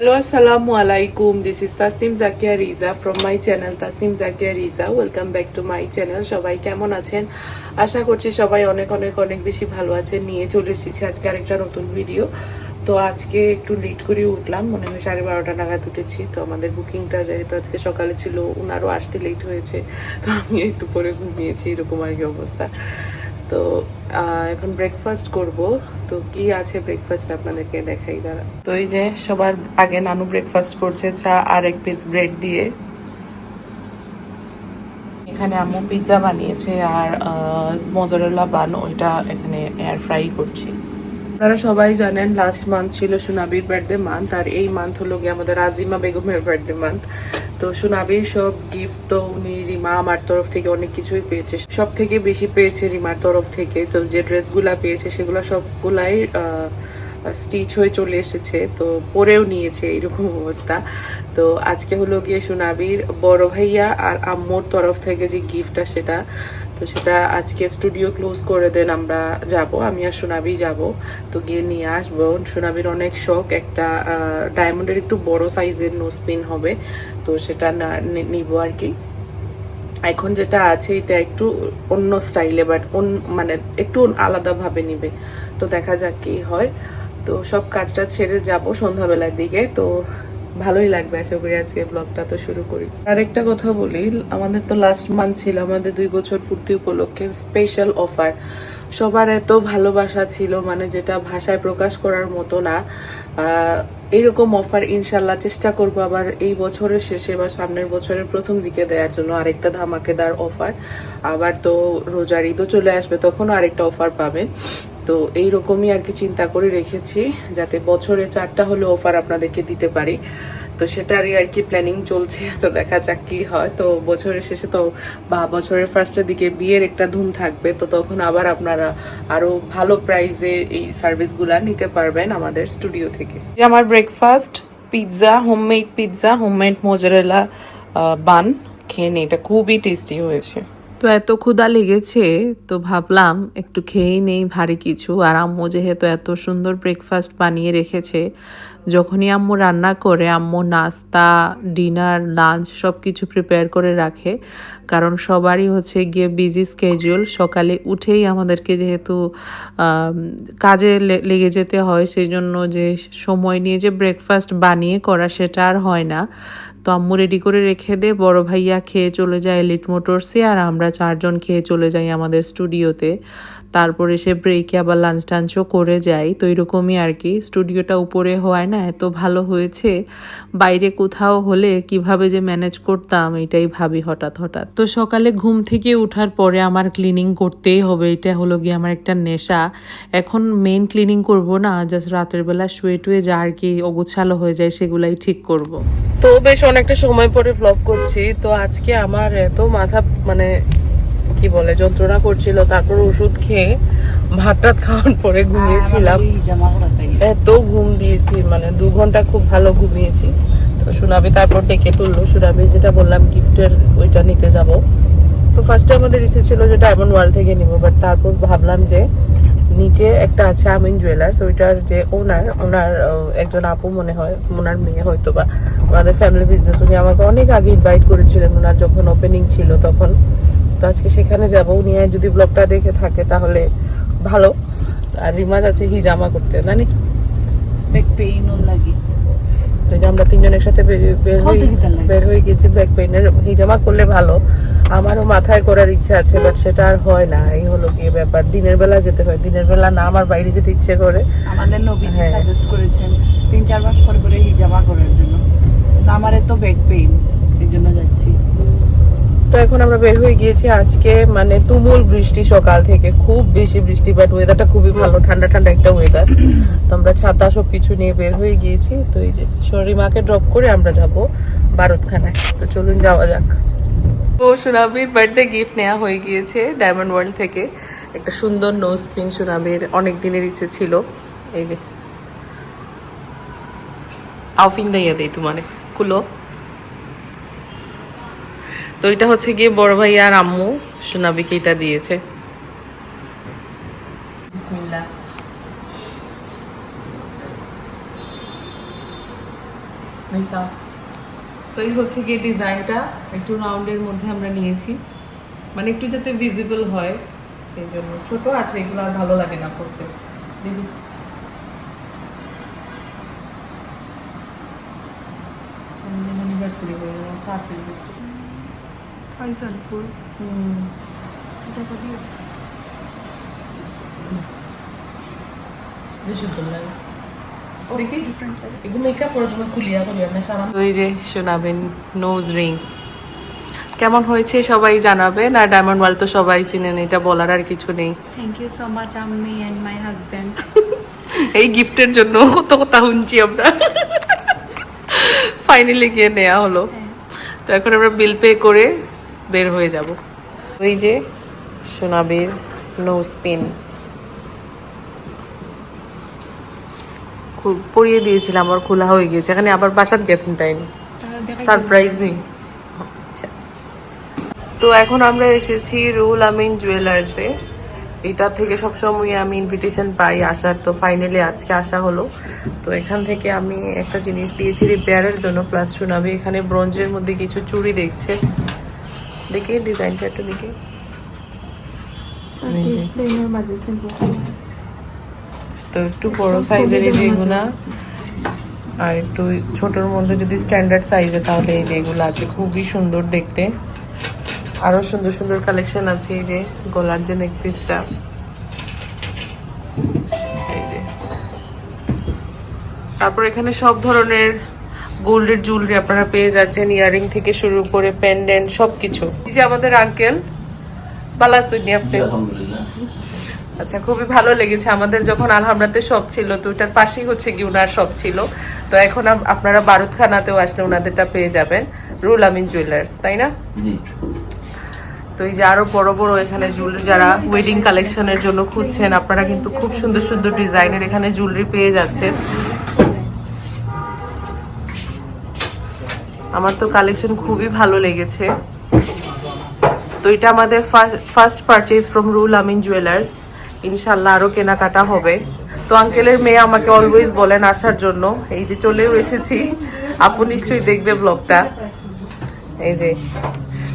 Hello, Assalamu alaikum. This is Tasnim Zakia Riza from my channel Tasnim Zakia Riza. Welcome back to my channel. সবাই কেমন আছেন? আশা করছি সবাই অনেক অনেক অনেক বেশি ভালো আছেন। নিয়ে চলে এসেছি আজকে আরেকটা নতুন ভিডিও তো আজকে একটু লেট করে উঠলাম। মনে হয় সাড়ে বারোটা নাগাদ উঠেছি। তো আমাদের বুকিংটা যেহেতু আজকে সকালে ছিল ওনারও আসতে লেট হয়েছে। তো আমি একটু পরে ঘুমিয়েছি এরকম আর কি অবস্থা। তো এখন ব্রেকফাস্ট করব। তো কি আছে ব্রেকফাস্ট আপনাদেরকে দেখাই দাঁড়া। তো এই যে সবার আগে নানু ব্রেকফাস্ট করছে, চা আর এক পিস ব্রেড দিয়ে। এখানে আম্মু পিৎজা বানিয়েছে আর মজারলা বান ওইটা এখানে এয়ার ফ্রাই করছি। আপনারা সবাই জানেন লাস্ট মান্থ ছিল সুনাবির বার্থডে মান্থ আর এই মান্থ হলো গিয়ে আমাদের আজিমা বেগমের বার্থডে মান্থ তো সুনাবির সব গিফট তো উনি রিমা আমার তরফ থেকে অনেক কিছুই পেয়েছে। সব থেকে বেশি পেয়েছে রিমার তরফ থেকে। তো যে ড্রেসগুলা পেয়েছে সেগুলো সবগুলাই স্টিচ হয়ে চলে এসেছে। তো পরেও নিয়েছে এরকম অবস্থা। তো আজকে হলো গিয়ে সুনাবির বড় ভাইয়া আর আম্মুর তরফ থেকে যে গিফটটা সেটা তো সেটা আজকে স্টুডিও ক্লোজ করে দেন আমরা যাব। আমি আর সোনাবি যাব। তো গিয়ে নিয়ে আসব। সোনাবির অনেক শখ। একটা ডায়মন্ডের একটু বড় সাইজের নোসপিন হবে। তো সেটা না- নিবো আর কি। এখন যেটা আছে, এটা একটু অন্য স্টাইলে বাট মানে একটু আলাদাভাবে নিবে। তো দেখা যাক কি হয়। তো সব কাজটা ছেড়ে যাব সন্ধ্যাবেলার দিকে। তো ভালোই লাগবে আশা করি আজকে ব্লগটা তো শুরু করি। আরেকটা কথা বলি আমাদের তো লাস্ট মান্থ ছিল আমাদের দুই বছর পূর্তি উপলক্ষে স্পেশাল অফার সবার এত ভালোবাসা ছিল মানে যেটা ভাষায় প্রকাশ করার মতো না। আহ, এইরকম অফার ইনশাল্লাহ চেষ্টা করব আবার এই বছরের শেষে বা সামনের বছরের প্রথম দিকে দেওয়ার জন্য আরেকটা ধামাকেদার অফার আবার তো রোজার ঈদও চলে আসবে তখনও আরেকটা অফার পাবেন তো এইরকমই আর কি চিন্তা করে রেখেছি, যাতে বছরে চারটা হলে অফার আপনাদেরকে দিতে পারি। তো সেটারই আর কি প্ল্যানিং চলছে, তো দেখা যাক কি হয়। তো বছরের শেষে তো বা বছরের ফার্স্টের দিকে বিয়ের একটা ধুম থাকবে, তো তখন আবার আপনারা আরও ভালো প্রাইজে এই সার্ভিসগুলা নিতে পারবেন আমাদের স্টুডিও থেকে। যে আমার breakfast pizza homemade pizza homemade mozzarella bun খেয়ে নিই। এটা খুবই টেস্টি হয়েছে। তো এত ক্ষুধা লেগেছে, তো ভাবলাম একটু খেয়েই নেই ভারী কিছু। আর আম্মু যেহেতু এত সুন্দর ব্রেকফাস্ট বানিয়ে রেখেছে, যখনই আম্মু রান্না করে, আম্মু নাস্তা ডিনার লাঞ্চ সব কিছু প্রিপেয়ার করে রাখে। কারণ সবারই হচ্ছে গিয়ে বিজি স্কেজুল সকালে উঠেই আমাদেরকে যেহেতু কাজে লেগে যেতে হয় সেই জন্য যে সময় নিয়ে যে ব্রেকফাস্ট বানিয়ে করা সেটা আর হয় না। তো আম্মু রেডি করে রেখে দে, বড় ভাইয়া খেয়ে চলে যায় এলিট মোটরসে আর আমরা চারজন খেয়ে চলে যাই আমাদের স্টুডিওতে তারপরে সে ব্রেকে আবার লাঞ্চ টাঞ্চও করে যাই তো এরকমই আর কি। স্টুডিওটা উপরে হয় না, এত ভালো হয়েছে। বাইরে কোথাও হলে কীভাবে যে ম্যানেজ করতাম, এটাই ভাবি হঠাৎ হঠাৎ। তো সকালে ঘুম থেকে ওঠার পরে আমার ক্লিনিং করতেই হবে। এটা হলো গিয়ে আমার একটা নেশা। এখন মেন ক্লিনিং করব না জাস্ট রাতের বেলা শুয়ে টুয়ে যা আর কি অগোছালো হয়ে যায়, সেগুলাই ঠিক করব। তো বেশ অনেকটা সময় পরে ব্লগ করছি। তো আজকে আমার এত মাথা মানে কি বলে যন্ত্রণা করছিল তারপর ওষুধ খেয়ে ভাত টাত খাওয়ার পরে ঘুমিয়েছিলাম। এত ঘুম দিয়েছি মানে দু ঘণ্টা খুব ভালো ঘুমিয়েছি। তো সুনাবি তারপর ডেকে তুললো সুনাবি যেটা বললাম গিফটের ওইটা নিতে যাব। তো ফার্স্টে আমাদের ইচ্ছে ছিল যে ডায়মন্ড ওয়ার্ল্ড থেকে নিব বাট তারপর ভাবলাম যে নিচে একটা আছে আমিন জুয়েলার্স ওইটার যে ওনার ওনার একজন আপু মনে হয় ওনার মেয়ে হয়তো বা ওনাদের ফ্যামিলি বিজনেস উনি আমাকে অনেক আগে ইনভাইট করেছিলেন ওনার যখন ওপেনিং ছিল তখন। তো আজকে সেখানে যাব। উনি যদি ব্লগটা দেখে থাকে তাহলে ভালো। আর রিমাজ আছে হিজামা করতে জানি ব্যাক পেইন লাগে তো আমরা তিনজন একসাথে বের- হয়ে কি হয়ে গেছি ব্যাক পেইনের হিজামা করলে ভালো। আমারও মাথায় করার ইচ্ছে আছে বাট সেটা আর হয় না। এই হলো গিয়ে ব্যাপার। দিনের বেলা যেতে হয়। দিনের বেলা না আমার বাইরে যেতে ইচ্ছে করে। আমাদের নবীজি হ্যাঁ। সাজেস্ট করেছেন তিন চার মাস পর করে হিজামা করার জন্য। তো আমার এত ব্যাক পেইন এই জন্য যাচ্ছি। তো এখন আমরা বের হয়ে গিয়েছি আজকে মানে তুমুল বৃষ্টি সকাল থেকে। খুব বেশি বৃষ্টি বাট ওয়েদারটা খুবই ভালো, ঠান্ডা ঠান্ডা একটা ওয়েদার তো আমরা ছাতা সব কিছু নিয়ে বের হয়ে গিয়েছি। তো এই যে শরীমাকে ড্রপ করে আমরা যাব ভারতখানায় তো চলুন যাওয়া যাক। ও সুনাবির বার্থডে গিফট নেওয়া হয়ে গিয়েছে ডায়মন্ড ওয়ার্ল্ড থেকে। একটা সুন্দর নোজ পিন সুনাবির অনেক দিনের ইচ্ছে ছিল। এই যে। আউফিং দাইয়া দেই তোমারে কুলো তো এটা হচ্ছে গিয়ে বড় ভাই আর আম্মু, সোনাবিকে এটা দিয়েছে। তো এই হচ্ছে গিয়ে ডিজাইনটা, একটু রাউন্ডের মধ্যে আমরা নিয়েছি। মানে একটু যাতে ভিজিবল হয়, সেই জন্য। ছোট আছে, এগুলো আর ভালো লাগে না করতে। দিদি ইউনিভার্সিটি ফয়সালপুর ওই যে শোনাবেন নোজ রিং কেমন হয়েছে সবাই জানাবেন আর ডায়মন্ড ওয়াল তো সবাই চিনেন এটা বলার আর কিছু নেই। থ্যাংক ইউ সো মাচ আম্মি অ্যান্ড মাই হাজব্যান্ড এই গিফটের জন্য কত কথা শুনছি আমরা। ফাইনালি গিয়ে নেওয়া হলো। তো এখন আমরা বিল পে করে বের হয়ে যাব। ওই যে সোনাবির নো পিন খুব পরিয়ে দিয়েছিলাম আমার খোলা হয়ে গিয়েছে। এখানে আবার বাসার গেছেন তাইনি সারপ্রাইজ নেই। আচ্ছা। তো এখন আমরা এসেছি রুল আমিন জুয়েলার্সে এটা থেকে সবসময় আমি ইনভিটেশন পাই আসার। তো ফাইনালি আজকে আসা হলো। তো এখান থেকে আমি একটা জিনিস দিয়েছি রিপেয়ারের জন্য। প্লাস শোনাবি এখানে ব্রোঞ্জের মধ্যে কিছু চুড়ি দেখছে। দেখি ডিজাইনটা একটু দেখি। এই যে। প্লেনের মাঝে সিম্পল তো একটু বড় সাইজের এই যেগুলা আর একটু ছোটর মধ্যে যদি স্ট্যান্ডার্ড সাইজে তাহলে এই যে এগুলো আছে খুবই সুন্দর দেখতে। আরও সুন্দর সুন্দর কালেকশন আছে এই যে গলার যে নেক পিসটা এই যে। তারপর এখানে সব ধরনের গোল্ডের জুয়েলারি আপনারা পেয়ে যাচ্ছেন ইয়ারিং থেকে শুরু করে পেন্ডেন্ট সবকিছু। এই যে আমাদের আঙ্কেল বালাসুনি আপনি। আচ্ছা খুবই ভালো লেগেছে। আমাদের যখন আলহামরাতে সব ছিল তো ওটার পাশেই হচ্ছে কি ওনার সব ছিল। তো এখন আপ- আপনারা বারুদখানাতেও আসলে ওনাদেরটা পেয়ে যাবেন রুল আমিন জুয়েলার্স তাই না? জি। তো এই যে আরও বড় বড় এখানে জুয়েলারি যারা ওয়েডিং কালেকশনের জন্য খুঁজছেন আপনারা কিন্তু খুব সুন্দর সুন্দর ডিজাইনের এখানে জুয়েলারি পেয়ে যাচ্ছেন। আমার তো কালেকশন খুবই ভালো লেগেছে। তো এটা আমাদের first purchase from Rul Amin jewellers ইনশাল্লাহ আরও কেনাকাটা হবে। তো আঙ্কেলের মেয়ে আমাকে অলওয়েজ বলেন আসার জন্য। এই যে চলেও এসেছি। আপু নিশ্চয়ই দেখবে ব্লগটা এই যে,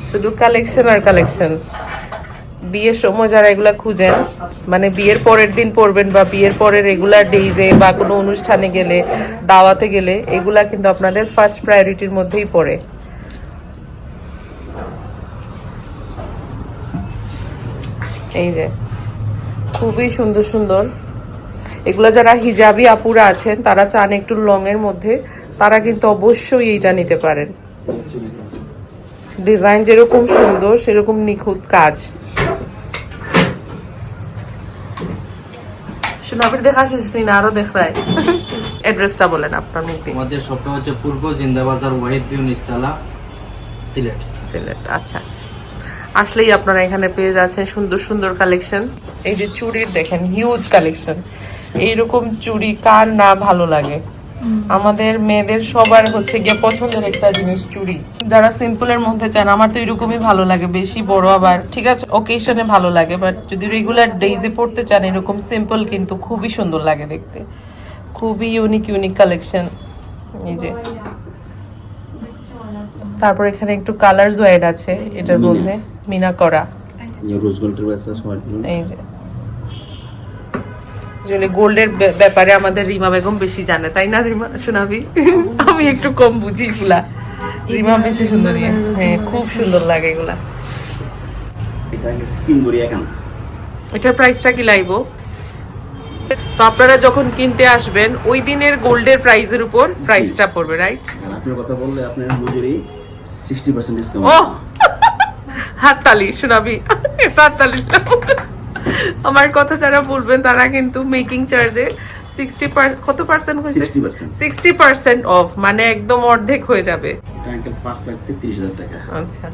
শুধু কালেকশন আর কালেকশন বিয়ের সময় যারা এগুলা খুঁজেন মানে বিয়ের পরের দিন পরবেন বা বিয়ের পরে রেগুলার ডেইজে বা কোনো অনুষ্ঠানে গেলে, দাওয়াতে গেলে, এগুলা কিন্তু আপনাদের ফার্স্ট প্রায়োরিটির মধ্যেই পড়ে। এই যে, খুবই সুন্দর সুন্দর। এগুলো যারা হিজাবি আপুরা আছেন, তারা চান একটু লং এর মধ্যে, তারা কিন্তু অবশ্যই এইটা নিতে পারেন। ডিজাইন যেরকম সুন্দর, সেরকম নিখুঁত কাজ। শোনাবির দেখা শেষ না আরও দেখায় অ্যাড্রেসটা বলেন আপনার মুখে আমাদের শপটা হচ্ছে পূর্ব জিন্দাবাজার ওয়াহিদ বিউ নিস্তালা সিলেট। সিলেট আচ্ছা। আসলেই আপনারা এখানে পেয়ে যাচ্ছেন সুন্দর সুন্দর কালেকশন এই যে চুড়ির দেখেন হিউজ কালেকশন এইরকম চুড়ি কার না ভালো লাগে? আমাদের মেয়েদের সবার হচ্ছে গিয়ে পছন্দের একটা জিনিস চুড়ি। যারা সিম্পলের মধ্যে চান আমার তো এরকমই ভালো লাগে বেশি বড় আবার। ঠিক আছে ওকেশনে ভালো লাগে বাট যদি রেগুলার ডেইজে পড়তে চান এরকম সিম্পল কিন্তু খুবই সুন্দর লাগে দেখতে। খুবই ইউনিক ইউনিক কালেকশন এই যে। তারপর এখানে একটু কালারস ওয়াইড আছে এটার মধ্যে মিনা করা। এই যে। আসলে গোল্ডের ব্যাপারে আমাদের রিমা বেগম বেশি জানে তাই না রিমা শোনাবি আমি একটু কম বুঝি এগুলা। রিমা বেশি সুন্দর। হ্যাঁ খুব সুন্দর লাগে এগুলা। এটার প্রাইসটা কি লাইবো? তো আপনারা যখন কিনতে আসবেন ওই দিনের গোল্ডের প্রাইসের উপর প্রাইসটা পড়বে রাইট আপনার কথা বললে আপনার মজুরি সিক্সটি পার্সেন্ট ও ডিসকাউন্ট হাততালি শোনাবি হাততালি। আমার কথা যারা বলবেন তারা কিন্তু মেকিং চার্জে সিক্সটি কত পার্সেন্ট হয়েছে? সিক্সটি পার্সেন্ট অফ মানে একদম অর্ধেক হয়ে যাবে। আচ্ছা।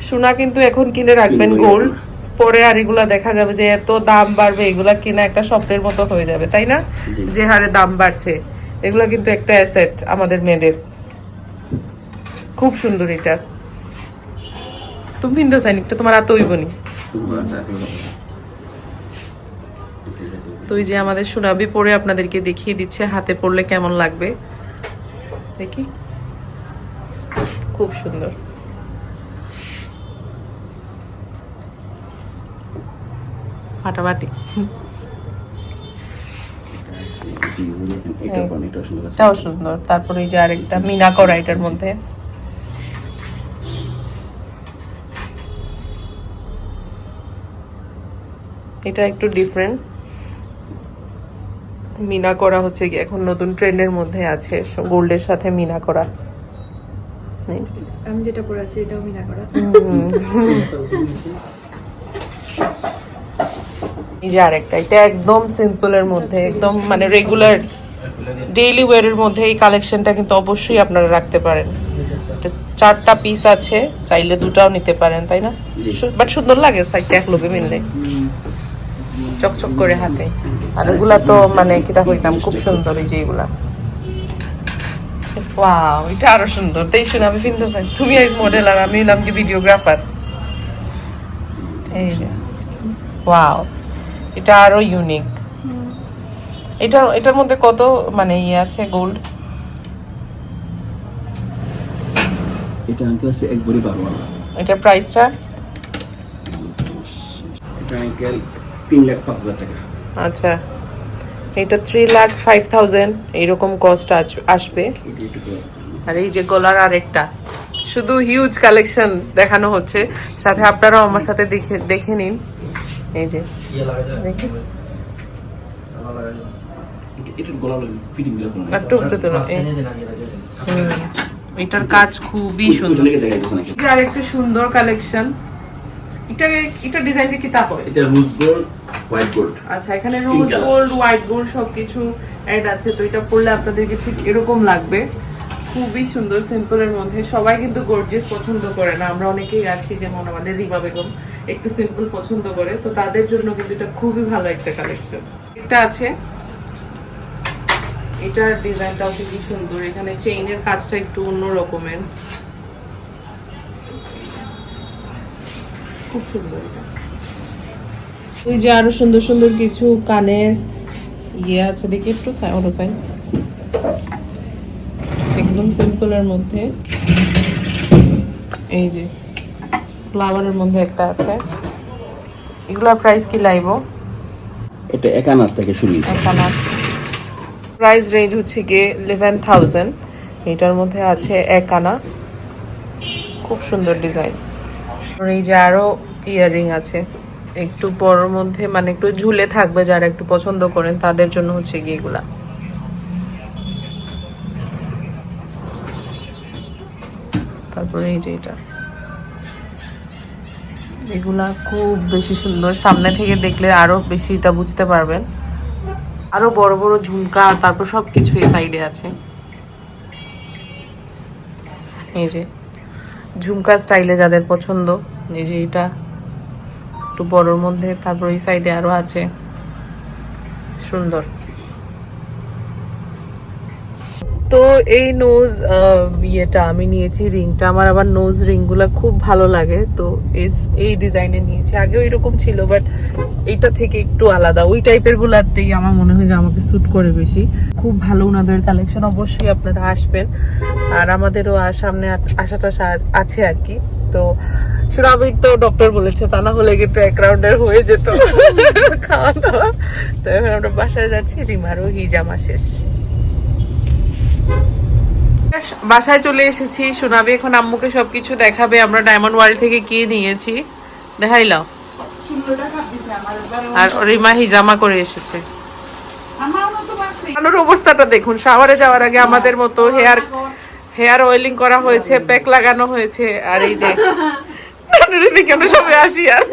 সোনা কিন্তু এখন কিনে রাখবেন গোল্ড পরে আর এগুলা দেখা যাবে যে এত দাম বাড়বে এগুলা কিনা একটা স্বপ্নের মতো হয়ে যাবে তাই না? যে হারে দাম বাড়ছে। এগুলা কিন্তু একটা অ্যাসেট আমাদের মেয়েদের। খুব সুন্দর এটা। তুমি ভিন্দো সাইনিকটা তোমার এত হইবনি তো ওই যে আমাদের সুনাবি পরে আপনাদেরকে দেখিয়ে দিচ্ছে হাতে পড়লে কেমন লাগবে? দেখি। খুব সুন্দর। ফাটাফাটি। সুন্দর আছে এটাও সুন্দর। তারপরে এই যে আরেকটা মিনা করা এটার মধ্যে। এটা একটু ডিফারেন্ট মিনা করা হচ্ছে কি এখন নতুন ট্রেন্ডের মধ্যে আছে গোল্ডের সাথে মিনা করা। আমি যেটা পরে আছি এটাও মিনা করা। এই যে আরেকটা এটা একদম সিম্পলের মধ্যে একদম মানে রেগুলার ডেইলি ওয়ারের মধ্যে এই কালেকশনটা কিন্তু অবশ্যই আপনারা রাখতে পারেন। চারটা পিস আছে চাইলে দুটাও নিতে পারেন তাই না? বাট সুন্দর লাগে সাইডটা এক লোকে মিললে চকচক করে হাতে। আর ওগুলা তো মানে কিতা হইতাম খুব সুন্দর এই যে এগুলা। ওয়াও এটা আরও সুন্দর। তাই শুনে আমি কিনতে চাই তুমি এই মডেল আর আমি হলাম কি ভিডিওগ্রাফার এই যে ওয়াও এটা আরও ইউনিক এটা এটার মধ্যে কত মানে ইয়ে আছে গোল্ড এটা আঙ্কেল আছে এক ভরি বারো এটার প্রাইসটা এটা আঙ্কেল তিন লাখ পাঁচ হাজার টাকা। আচ্ছা এটা থ্রি লাখ ফাইভ থাউজেন্ড এইরকম কস্ট আসবে। আর এই যে গলার আরেকটা শুধু হিউজ কালেকশন দেখানো হচ্ছে। সাথে আপনারাও আমার সাথে দেখে দেখে নিন। এই যে দেখি। এটার এই। হুম, এটার কাজ খুবই সুন্দর। আরেকটা সুন্দর কালেকশন এটা এটা ডিজাইনটা কি তা এটা রোজ গোল্ড হোয়াইট গোল্ড আচ্ছা এখানে রোজ গোল্ড হোয়াইট গোল্ড সবকিছু অ্যাড আছে। তো এটা পরলে আপনাদেরকে ঠিক এরকম লাগবে। খুবই সুন্দর সিম্পলের মধ্যে। সবাই কিন্তু গর্জিয়াস পছন্দ করে না। আমরা অনেকেই আছি যেমন আমাদের রিমা বেগম একটু সিম্পল পছন্দ করে। তো তাদের জন্য কিন্তু এটা খুবই ভালো একটা কালেকশন একটা আছে। এটার ডিজাইনটাও খুবই সুন্দর। এখানে চেইনের কাজটা একটু অন্য রকমের খুব সুন্দর এটা। ওই যে আরও সুন্দর সুন্দর কিছু কানের ইয়ে আছে দেখি একটু ওটো সাইজ। একদম সিম্পলের মধ্যে। এই যে ফ্লাওয়ারের মধ্যে একটা আছে। এগুলোর প্রাইস কি লাইবো? এটা এক আনার থেকে শুরু এখানে প্রাইস রেঞ্জ হচ্ছে গিয়ে ইলেভেন থাউজেন্ড এটার মধ্যে আছে এক আনা খুব সুন্দর ডিজাইন এই যে আরও ইয়াররিং আছে। একটু বড়র মধ্যে মানে একটু ঝুলে থাকবে যারা একটু পছন্দ করেন, তাদের জন্য হচ্ছে গিয়ে এগুলা। তারপরে এই যে এটা। এগুলা খুব বেশি সুন্দর। সামনে থেকে দেখলে আরও বেশি এটা বুঝতে পারবেন। আরও বড় বড় ঝুমকা, তারপর সবকিছু এই সাইডে আছে। এই যে, ঝুমকা স্টাইলে যাদের পছন্দ, এই যে এটা। একটু বড়র মধ্যে, তারপর এই সাইডে আরও আছে। সুন্দর। তো এই নোজ ইয়েটা আমি নিয়েছি রিংটা আমার আবার নোজ রিংগুলা খুব ভালো লাগে। তো এই ডিজাইনে নিয়েছি। আগেও এরকম ছিল বাট এইটা থেকে একটু আলাদা। ওই টাইপের গুলাতেই আমার মনে হয় যে আমাকে স্যুট করে বেশি। খুব ভালো ওনাদের কালেকশন অবশ্যই আপনারা আসবেন। আর আমাদেরও সামনে আশা টাশা আছে আর কি। তো সুরাবির তো ডক্টর বলেছে তা না হলে কিন্তু এক রাউন্ডের হয়ে যেত খাওয়া দাওয়া তো এখন আমরা বাসায় যাচ্ছি রিমারও হিজামা শেষ। বাসায় চলে এসেছি। সোনাবি এখন আম্মুকে সবকিছু দেখাবে আমরা ডায়মন্ড ওয়ার্ল্ড থেকে কি নিয়েছি। দেখাইলাও আর রিমা হিজামা করে এসেছে। আনুর অবস্থাটা দেখুন। শাওয়ারে যাওয়ার আগে আমাদের মতো হেয়ার হেয়ার অয়েলিং করা হয়েছে প্যাক লাগানো হয়েছে আর এই যে নানুরে দেখে আমরা সবাই আসি আর?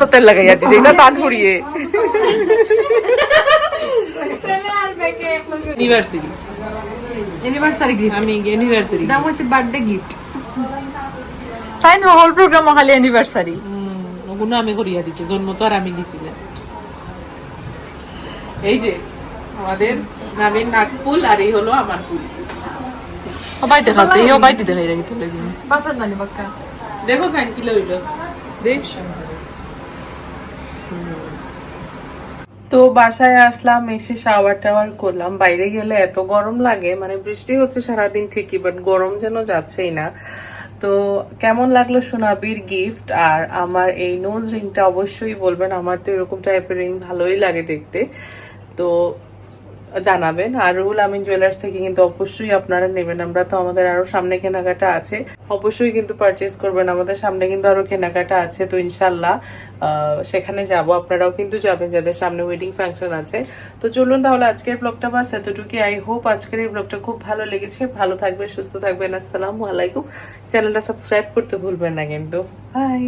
তো তেল লাগাইয়া দিছে এটা তান ফুরিয়ে ইউনিভার্সিটি gift. আমি দাম হচ্ছে বার্থডে গিফট তাই না হল প্রোগ্রাম খালি অ্যানিভার্সারি ওগুলো আমি করিয়া দিছি জন্ম তো আর আমি না। এই যে আমাদের নামের নাকফুল আর এই হলো আমার ফুল। দেখাতে এই সবাই দিতে হয়ে গেছে লেগে। বাসার নানি বাক্কা দেখো সাইন কিলো হইল। দেখ। তো বাসায় আসলাম এসে শাওয়ার টাওয়ার করলাম। বাইরে গেলে এত গরম লাগে মানে বৃষ্টি হচ্ছে সারাদিন ঠিকই বাট গরম যেন যাচ্ছেই না। তো কেমন লাগল সোনাবির গিফট আর আমার এই নোজ রিংটা অবশ্যই বলবেন, আমার তো এরকম টাইপের রিং ভালোই লাগে দেখতে। তো জানাবেন। আর রুহুল আমিন জুয়েলার্স থেকে কিন্তু অবশ্যই আপনারা নেবেন। আমরা তো আমাদের আরও সামনে কেনাকাটা আছে। অবশ্যই কিন্তু পারচেজ করবেন। আমাদের সামনে কিন্তু আরও কেনাকাটা আছে তো ইনশাল্লাহ সেখানে যাব। আপনারাও কিন্তু যাবেন যাদের সামনে ওয়েডিং ফাংশন আছে। তো চলুন তাহলে আজকের ব্লগটা বাস এতটুকু আই হোপ আজকের এই ব্লগটা খুব ভালো লেগেছে। ভালো থাকবেন, সুস্থ থাকবেন। আসসালামু আলাইকুম। চ্যানেলটা সাবস্ক্রাইব করতে ভুলবেন না কিন্তু। বাই